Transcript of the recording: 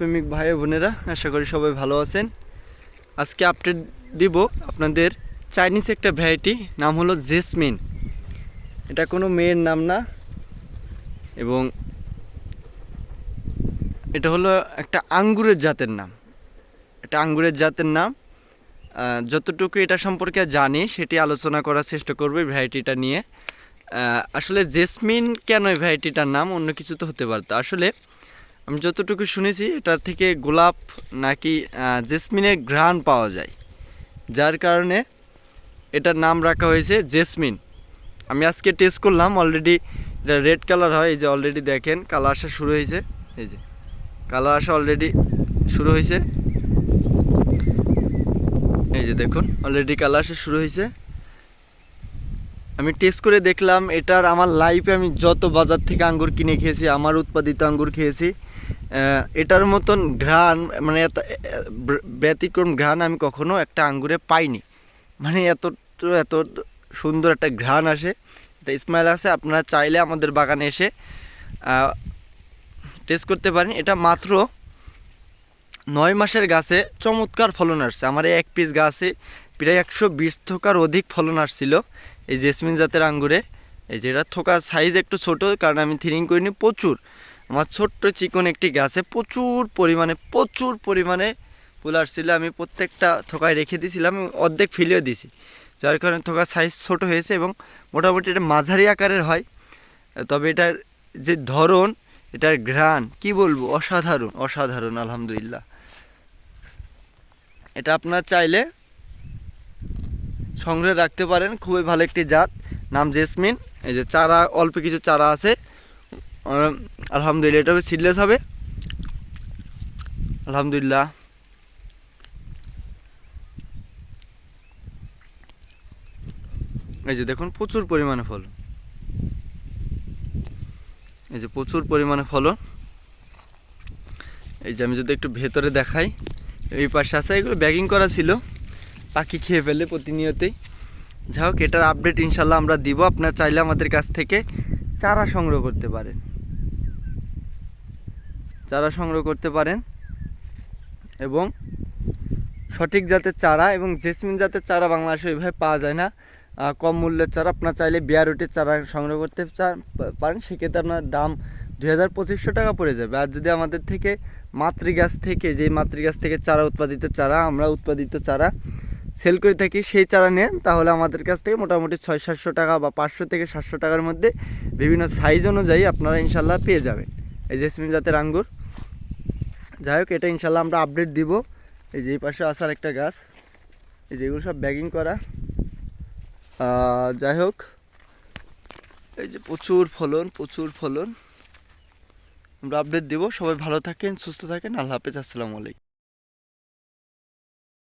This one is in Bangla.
প্রেমিক ভাই বোনেরা, আশা করি সবাই ভালো আছেন। আজকে আপডেট দিব আপনাদের চাইনিজ একটা ভ্যারাইটি নাম হলো জেসমিন এটা কোনো মেয়ের নাম না, এবং এটা হলো একটা আঙ্গুরের জাতের নাম। এটা আঙ্গুরের জাতের নাম। যতটুকু এটা সম্পর্কে জানি, সেটি আলোচনা করার চেষ্টা করবে ভ্যারাইটিটা নিয়ে। আসলে জেসমিন কেন এই ভ্যারাইটিটার নাম? অন্য কিছু তো হতে পারতো। আসলে আমি যতটুকু শুনেছি, এটা থেকে গোলাপ নাকি জেসমিনের ঘ্রাণ পাওয়া যায়। যার কারণে এটার নাম রাখা হয়েছে জেসমিন। আমি আজকে টেস্ট করলাম অলরেডি এটা রেড কালার হয়, এই যে অলরেডি দেখেন কালার আসা শুরু হয়েছে। এই যে কালার আসা অলরেডি শুরু হয়েছে। এই যে দেখুন অলরেডি কালার আসা শুরু হয়েছে। আমি টেস্ট করে দেখলাম, এটার আমার লাইফে আমি যত বাজার থেকে আঙ্গুর কিনে খেয়েছি, আমার উৎপাদিত আঙ্গুর খেয়েছি এটার মতন ঘ্রাণ মানে ব্যতিক্রম ঘ্রাণ আমি কখনো একটা আঙ্গুরে পাইনি। মানে এত এত সুন্দর একটা ঘ্রাণ আসে এটা স্মেল আছে আপনারা চাইলে আমাদের বাগানে এসে টেস্ট করতে পারেন। এটা মাত্র নয় মাসের গাছে চমৎকার ফলন আসছে। আমার এক পিস গাছে প্রায় একশো বিশ থোকার অধিক ফলন আসছিল। এই জেসমিন জাতের আঙ্গুরে। এই যেটা থোকার সাইজ একটু ছোট, কারণ আমি থিনিং করিনি, প্রচুর। আমার ছোট্ট চিকন একটি গাছে প্রচুর পরিমাণে প্রচুর পরিমাণে ফুল আসছিল। আমি প্রত্যেকটা থোকায় রেখে দিয়েছিলাম অর্ধেক ফেলেও দিছি যার কারণে থোকার সাইজ ছোট হয়েছে এবং মোটামুটি এটা মাঝারি আকারের হয়। তবে এটার যে ধরন, এটার ঘ্রাণ, কি বলব? অসাধারণ অসাধারণ, আলহামদুলিল্লাহ। এটা আপনার চাইলে সংগ্রহে রাখতে পারেন। খুবই ভালো একটি জাত। নাম জেসমিন। এই যে চারা, অল্প কিছু চারা আছে। আলহামদুলিল্লাহ, এটা সিডলেস হবে। আলহামদুলিল্লাহ। এই যে দেখুন, প্রচুর পরিমাণে ফল এই যে প্রচুর পরিমাণে ফলন। এই যে আমি যদি একটু ভেতরে দেখাই, এই পাশে আছে, এগুলো ব্যাগিং করা ছিল। পাখি খেয়ে ফেলে প্রতিনিয়তই। যাই হোক এটার আপডেট ইনশাল্লাহ আমরা দিব। আপনার চাইলে আমাদের কাছ থেকে চারা সংগ্রহ করতে পারেন। চারা সংগ্রহ করতে পারেন এবং সঠিক জাতের চারা এবং জেসমিন জাতের চারা বাংলাদেশে ওইভাবে পাওয়া যায় না। কম মূল্যের চারা। আপনার চাইলে বিয়ারুটির চারা সংগ্রহ করতে পারেন। সেক্ষেত্রে আপনার দাম দুই হাজার পঁচিশশো টাকা পড়ে যাবে। আর যদি আমাদের থেকে মাতৃগাছ থেকে, যেই মাতৃগাছ থেকে চারা উৎপাদিত চারা, আমরা উৎপাদিত চারা সেল করে থাকি সেই চারা নেন তাহলে আমাদের কাছ থেকে মোটামুটি ছয় সাতশো টাকা বা পাঁচশো থেকে সাতশো টাকার মধ্যে বিভিন্ন সাইজ অনুযায়ী আপনারা ইনশাল্লাহ পেয়ে যাবেন। এই জেসমিন জাতের আঙ্গুর। যাই হোক, এটা ইনশাল্লাহ আমরা আপডেট দিব। এই যে এই পাশে আসার একটা গাছ। এই যে এগুলো সব ব্যাগিং করা। যাই হোক, এই যে প্রচুর ফলন প্রচুর ফলন। আমরা আপডেট দিব। সবাই ভালো থাকেন, সুস্থ থাকেন। আল্লাহ হাফেজ। আসসালামু আলাইকুম।